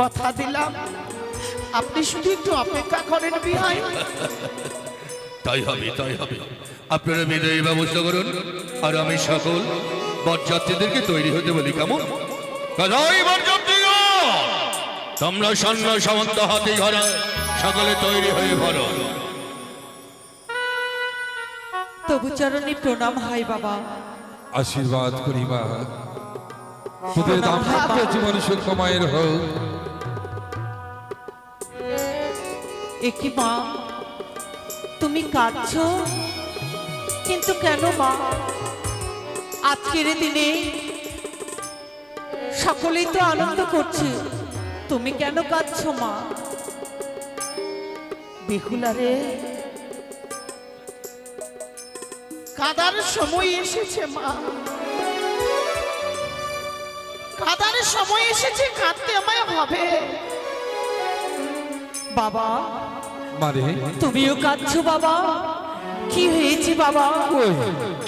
কথা দিলাম। আপনি শুধু একটু অপেক্ষা করেন বিহাই তাই হবে তাই হবে। আপনারা বিদায়ী ব্যবস্থা করুন। আর আমি সকল বরযাত্রীদেরকে তৈরি হতে বলি কেমন? তোমরা সৈন্য সামন্ত হাতে ঘরা সকলে তৈরি হয়ে ভরো তবু চরণে প্রণাম হাই বাবা। আশীর্বাদ করি মা তোদের দাম্পত্য জীবন সুখময়ের হোক। একই মা, তুমি কাঁদছো? কিন্তু কেন মা? আজকের দিনে সকলেই তো আনন্দ করছে। তুমি কেন কাঁদছ মা? বেহুলা রে। কাদার সময় এসেছে মা। কাদার সময় এসেছে, কাঁদতে আমায় হবে। বাবা মারে। তুমিও কাঁদছো বাবা? কি হয়েছে বাবা?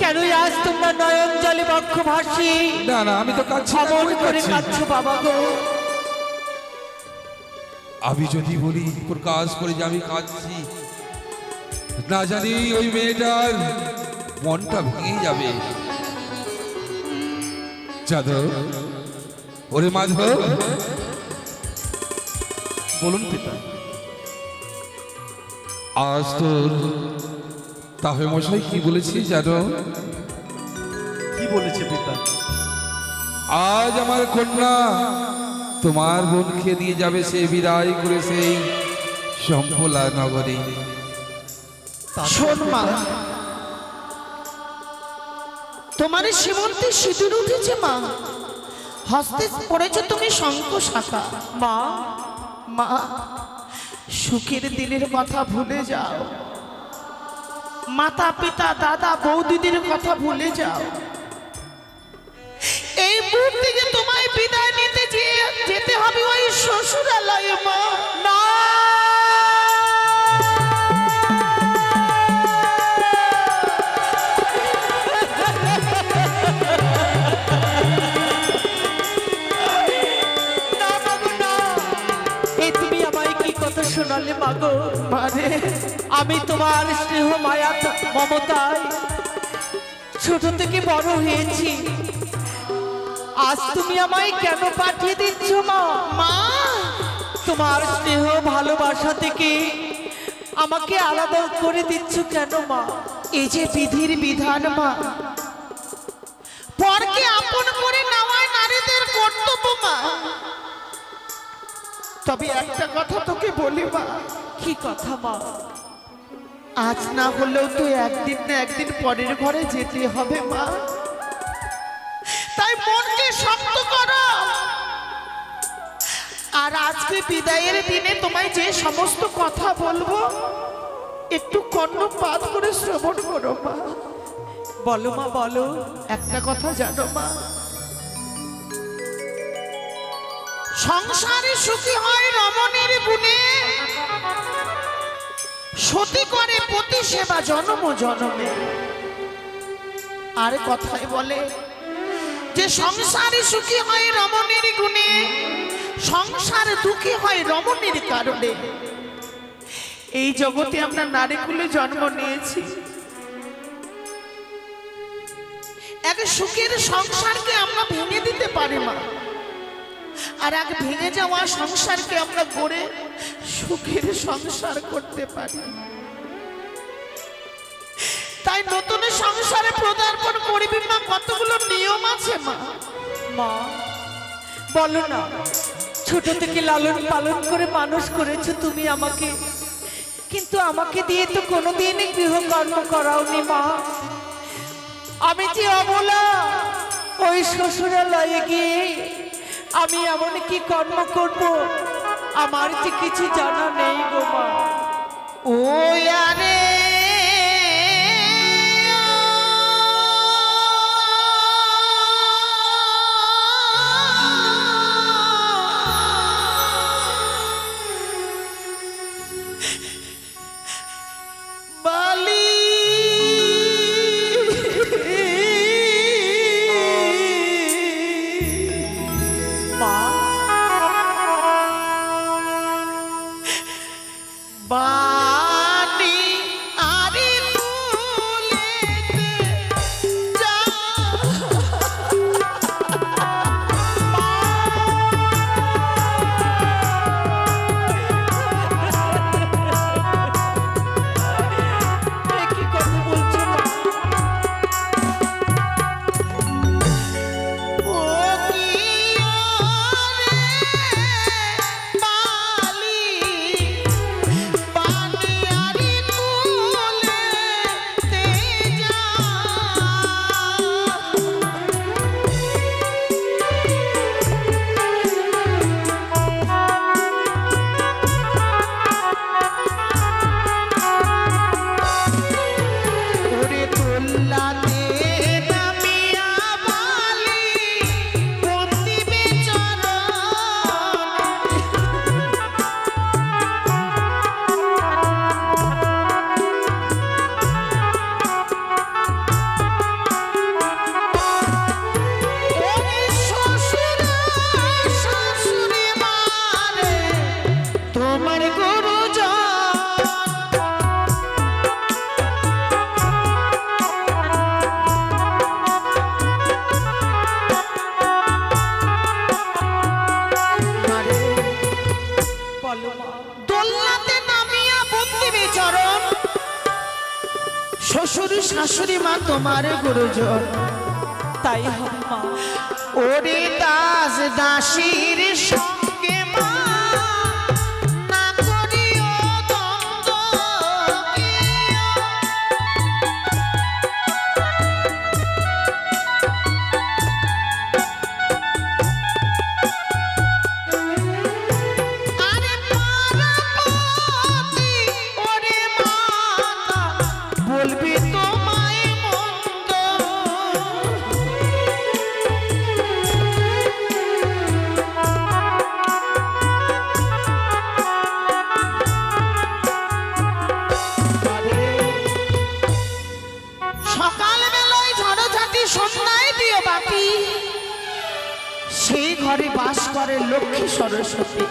কেন আজ তোমরা নয়ন জলে বক্ষ ভাসি না না আমি তো কাচ্ছি না করে কাঁদছো বাবা গো। আমি যদি বলি প্রকাশ করে যে আমি কাঁদছি না জানি ওই মেয়েটার মনটা ভেঙে যাবে। যাদব ওরে মাধব বলুন পিতা। আজ তোর তাহলে মশাই কি বলেছি জানো? কি বলেছে পিতা? আজ আমার কন্যা তোমার বোনকে নিয়ে যাবে সে বিদায় করে সেই সম্পলা নগরী। শোন মা তোমার সীমন্তে সিঁদুর উঠেছে মা। হস্তে পড়েছ তুমি শঙ্খ শাখা। মা মা সুখের দিনের কথা ভুলে যাও। মাতা পিতা দাদা বৌদিদের কথা ভুলে যাও। এই মুহূর্তে তোমায় বিদায় নিতে যেতে হবে ওই শ্বশুরালয়ে মা। না, শোনালে মাগো মানে আমি তোমার স্নেহ মায়া মমতায় ছোট থেকে বড় হয়েছি? আজ তুমি আমায় কেন পাঠিয়ে দিচ্ছ মা? মা! তোমার স্নেহ ভালোবাসা থেকে আমাকে আলাদা করে দিচ্ছ কেন মা? এই যে বিধির বিধান মা। পরকে আপন করে নেওয়ায় নারীদের কর্তব্য মা। তবে একটা কথা তোকে বলি মা। কি কথা মা? আজ না হলেও তো একদিন না একদিন পরের ঘরে যেতে হবে মা। তাই মনকে শক্ত করো। আর আজকে বিদায়ের দিনে তোমায় যে সমস্ত কথা বলব একটু কর্ণপাত করে শ্রবণ করো মা। বলো মা বলো। একটা কথা জানো মা সংসারে সুখী হয় রমণীর গুণে। সতী করে পতি সেবা জনম জনমে। আর কথায় বলে যে সংসারে সুখী হয় রমণীর গুণে, সংসার দুঃখী হয় রমণের কারণে। এই জগতে আমরা নারীকুলে জন্ম নিয়েছি। এক সুখের সংসারকে আমরা ভেঙে দিতে পারি মা। আর এক ভেঙে যাওয়া সংসারকে আমরা গড়ে সুখের সংসার করতে পারি। তাই নতুন সংসারে পদার্পণ করিবি মা, কতগুলো নিয়ম আছে মা? মা, বলো না, ছোট থেকে লালন পালন করে মানুষ করেছ তুমি আমাকে। কিন্তু আমাকে দিয়ে তো কোনোদিনই গৃহকর্ম করাওনি মা। আমি যে অবলা, ওই শ্বশুরালয়ে গিয়ে আমি এমন কি কর্ম করব? আমার যে কিছু জানা নেই গোমা ও আরে শ্বশুর শাশুড়ি মা তোমার গুরুজন। তাই মা। ওরে দাস দাসীর সঙ্গে সেই ঘরে বাস করে লক্ষ্মী সরস্বতী।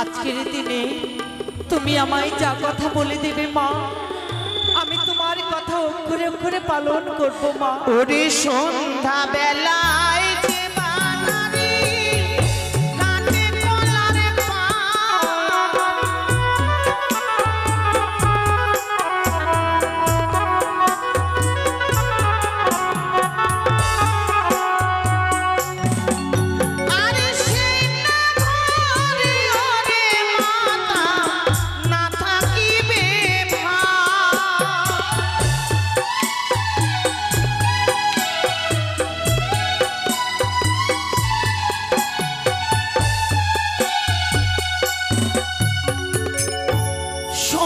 আজকের দিনে তুমি আমায় যা কথা বলে দেবে মা, আমি তোমার কথা অক্ষরে অক্ষরে পালন করব মা। ওরে সন্ধ্যা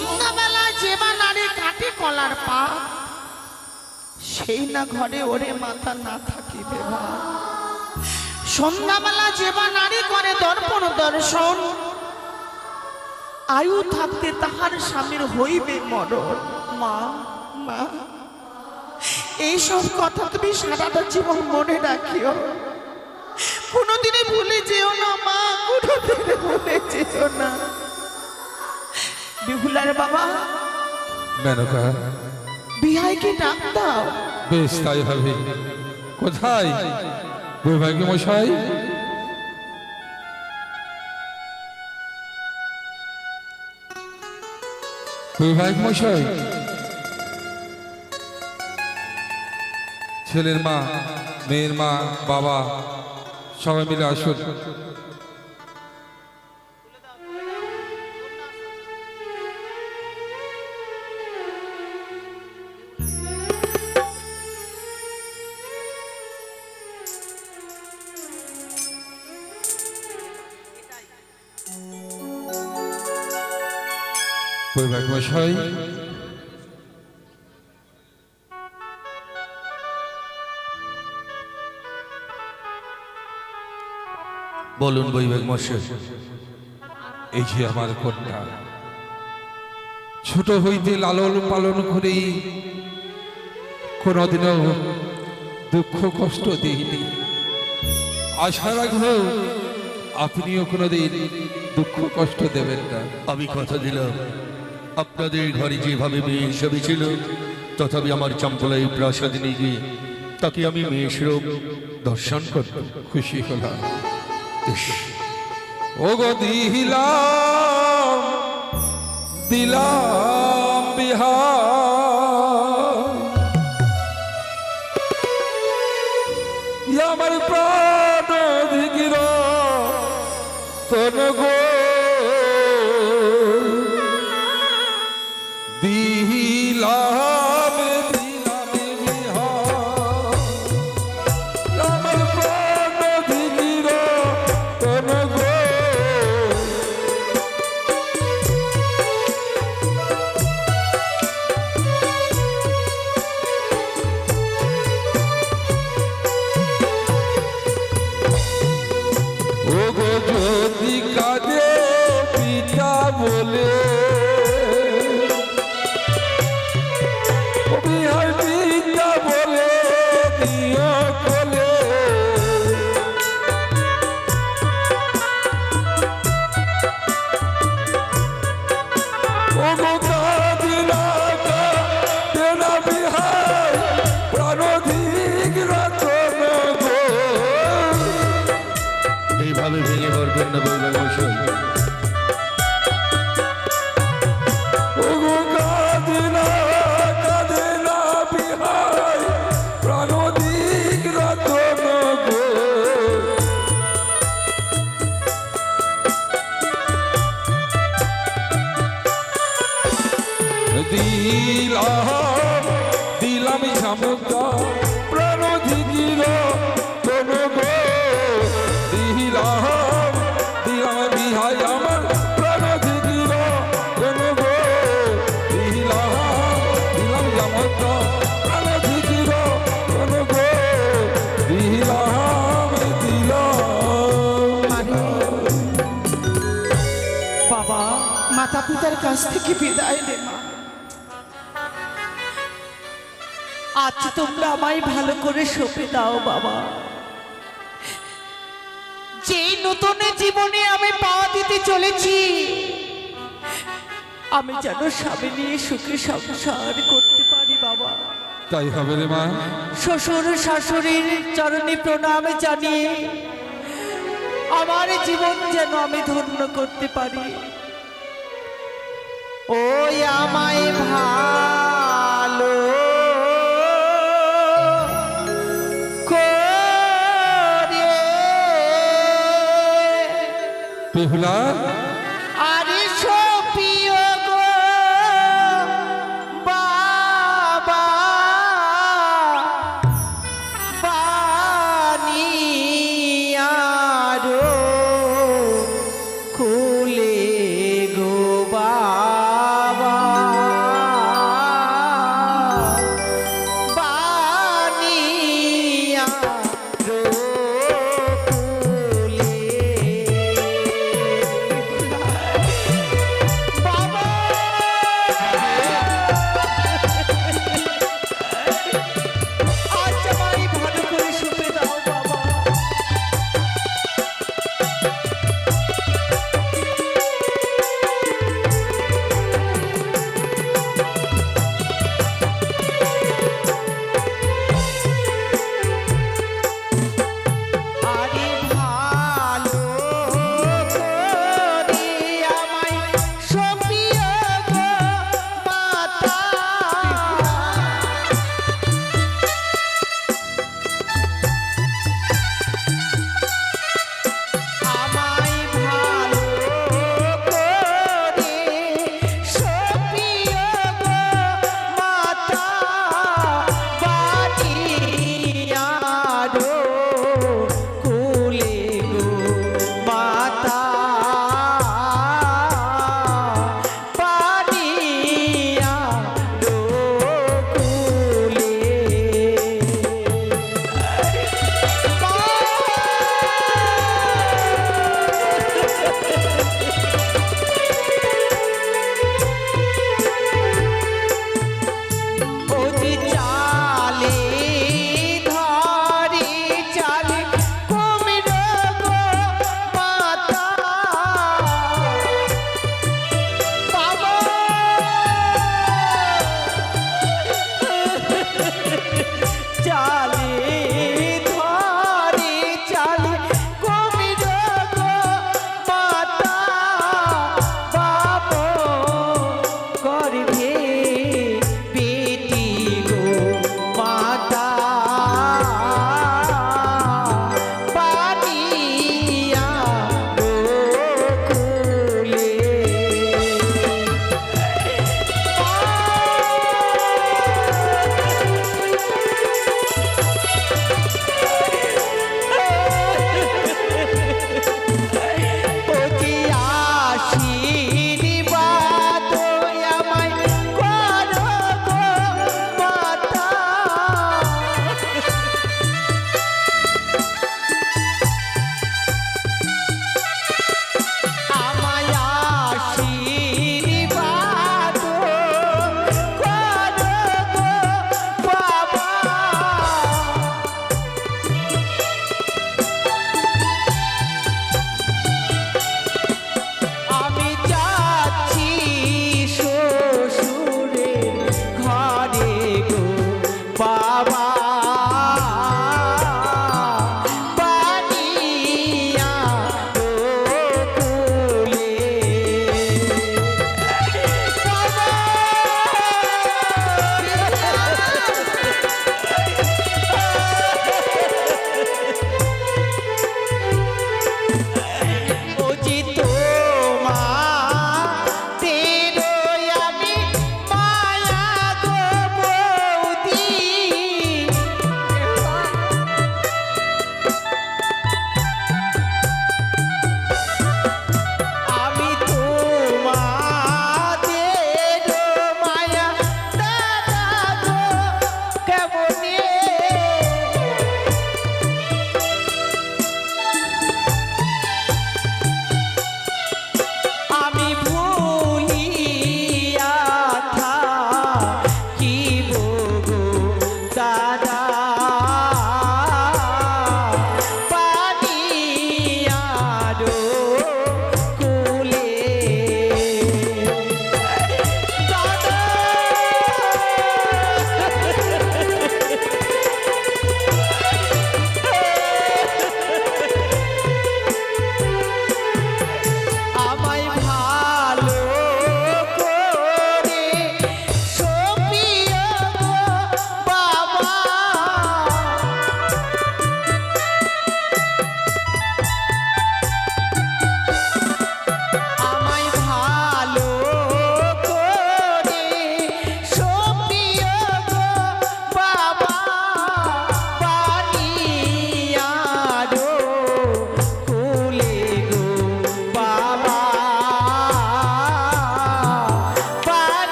সন্ধ্যাবেলা যে বা নারী কাটে কলার পা, সেই না ঘরে ওরে মাথা না থাকিবে। সন্ধ্যাবেলা যে বা নারী করে দর্পণ দর্শন, আয়ু থাকতে তাহার স্বামীর হইবে মরণ। মা মা, এইসব কথা তুমি সারাটা জীবন মনে রাখিও। কোনোদিনে ভুলে যেও না মা কোনোদিনে ভুলে যেও না। বিহুলার বাবা। মেনকা। বিহাইকে ডাক দাও। বেশ তাই হবে। কোথায়? বৈভাগ্য মশাই। বৈভাগ্য মশাই। ছেলের মা মেয়ের মা বাবা সবাই মিলে আসুন। বৈভাগ্য মশাই বলুন বৈবেক মশাই এই যে আমার কন্যা, ছোট হইতে লালন পালন করি কোনোদিনও দুঃখ কষ্ট দিইনি। আশা রাখব আপনিও কোনোদিন দুঃখ কষ্ট দেবেন না। আমি কথা দিলাম। আপনাদের ঘরে যেভাবে মেয়ে হিসাবে ছিল, তথাপি আমার চম্পলাই প্রাসাদ নিয়ে গিয়ে তাকে আমি মেয়ে শ্রোক দর্শন করব। খুশি হলাম। ও গো দিলাম দিলাম বিহার। আমি সমুদ্র প্রাণ ধিগির কোন দিলাম বিহাই আমার প্রাণ ধিগির কোন দিলাম দিলাম সমুদ্র প্রাণ দিলাম বাবা মাতা পিতার কাছ থেকে বিদায় নে আজ তোমরা আমায় ভালো করে সঁপে দাও বাবা। যেই নতুন জীবনে আমি পা দিতে চলেছি আমি যেন স্বামী নিয়ে সুখে সংসার করতে পারি বাবা। তাই হবে রে মা। শ্বশুর শাশুড়ির চরণে প্রণাম জানিয়ে আমার জীবন যেন আমি ধন্য করতে পারি। ওই আমায় ভালো বেহুলা?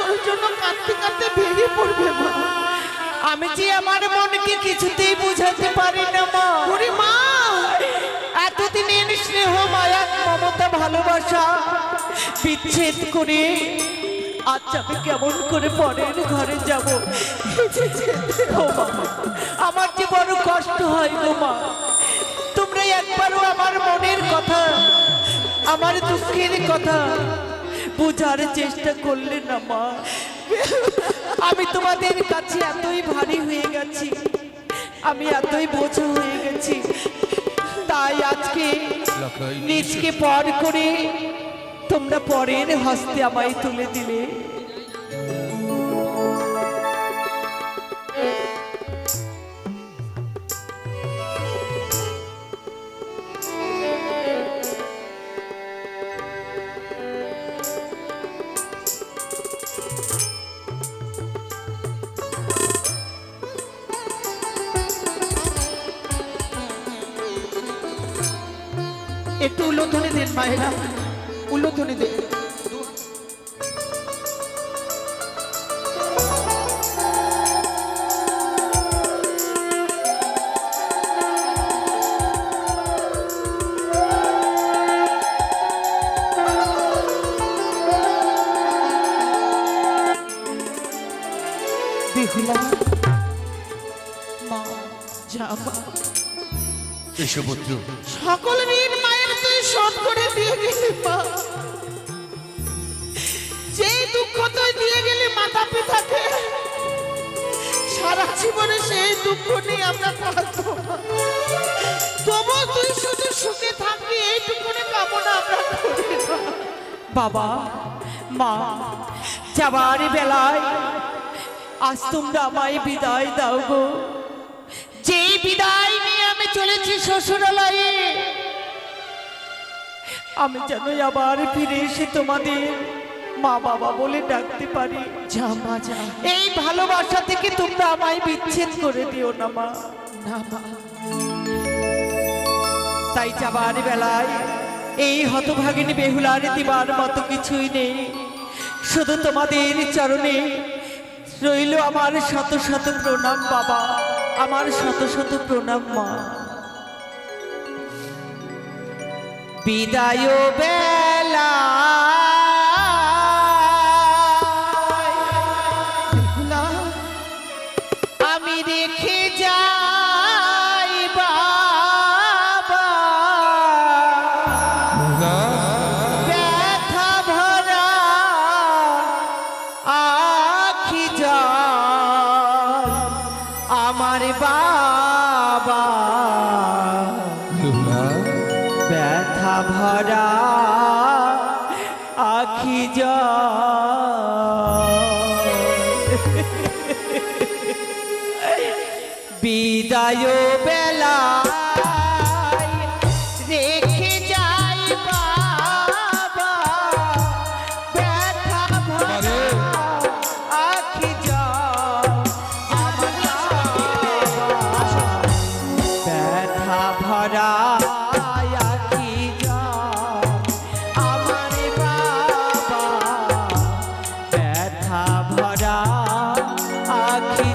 তোর জন্য কাঁদতে কাঁদতে ভেঙে পড়বে মা। আমি যে আমার মনকে কিছুতেই বুঝাতে পারি না মা। ওরে মা। এতদিনের স্নেহ মায়া মমতা ভালোবাসা বিচ্ছেদ করে আজ আমি কেমন করে পরের ঘরে যাব? আমার যে বড় কষ্ট হয় গো মা। তোমরা একবারও আমার মনের কথা আমার দুঃখের কথা বোঝার চেষ্টা করলে না মা। আমি তোমাদের কাছে এতই ভারী হয়ে গেছি। আমি এতই বোঝা হয়ে গেছি। তাই আজকে নিজকে পর করে তোমরা পরের হস্তে আমায় তুলে দিলে। একটু উল্লোধনে দেন মায়েরা। উল্লোধনে দেন সকল ঋণ তুই শোধ করে দিয়ে গেলি মা যেই দুঃখ তুই দিয়ে গেলি মাতা পিতাকে সারা জীবনে সেই দুঃখ নিয়ে আমরা থাকব। তবু তুই শুধু সুখে থাকবি, এইটুকুনি কামনা আমরা। বাবা, মা, যাবার বেলায় আজ তোমরা আমায় বিদায় দাও গো যেই বিদায় নিয়ে আমি চলেছি শ্বশুরালয়ে আমি যেন আবার ফিরে এসে তোমাদের মা বাবা বলে ডাকতে পারি। যা মা যা। এই ভালোবাসা থেকে তোমরা আমায় বিচ্ছেদ করে দিও না মা। না মা। তাই যাবার বেলায় এই হতভাগিনী বেহুলার দিবার মতো কিছুই নেই। শুধু তোমাদের চরণে রইল আমার শত শত প্রণাম বাবা। আমার শত শত প্রণাম মা। বিদায় বেলা আখি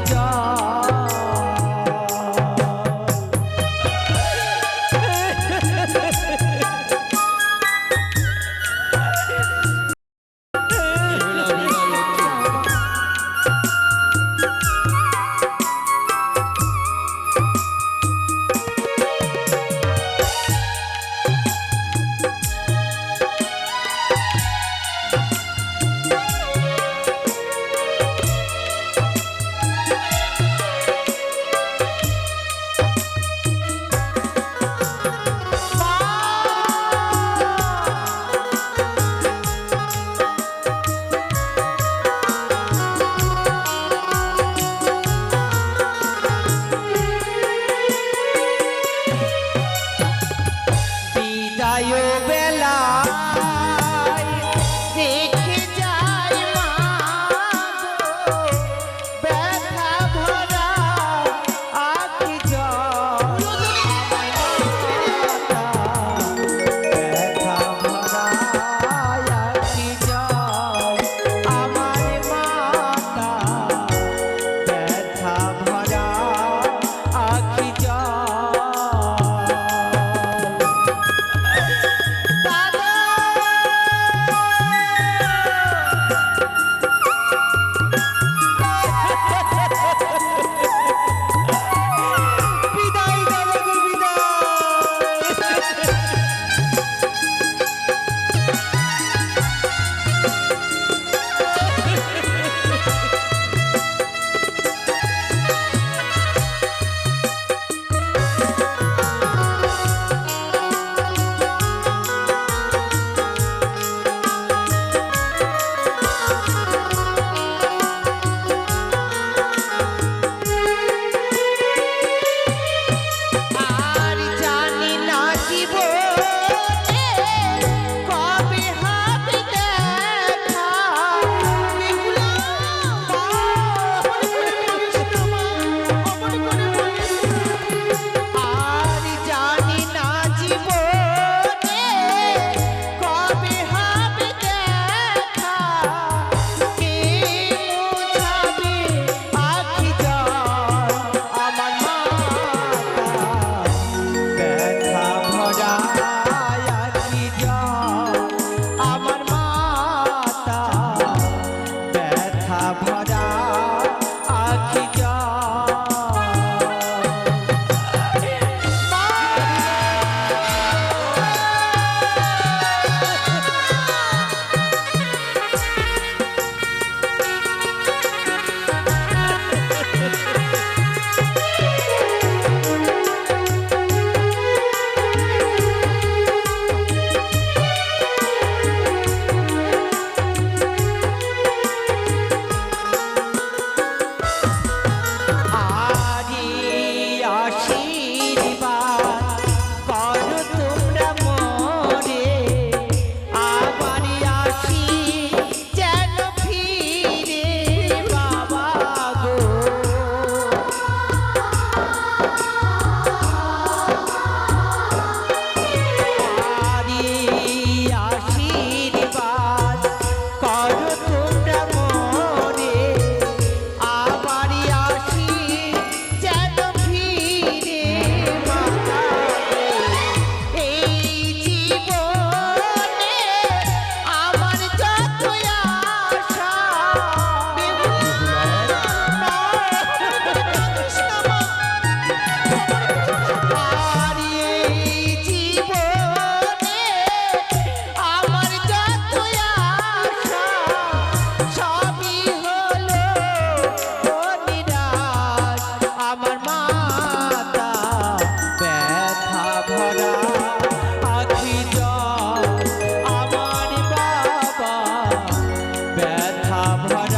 have one.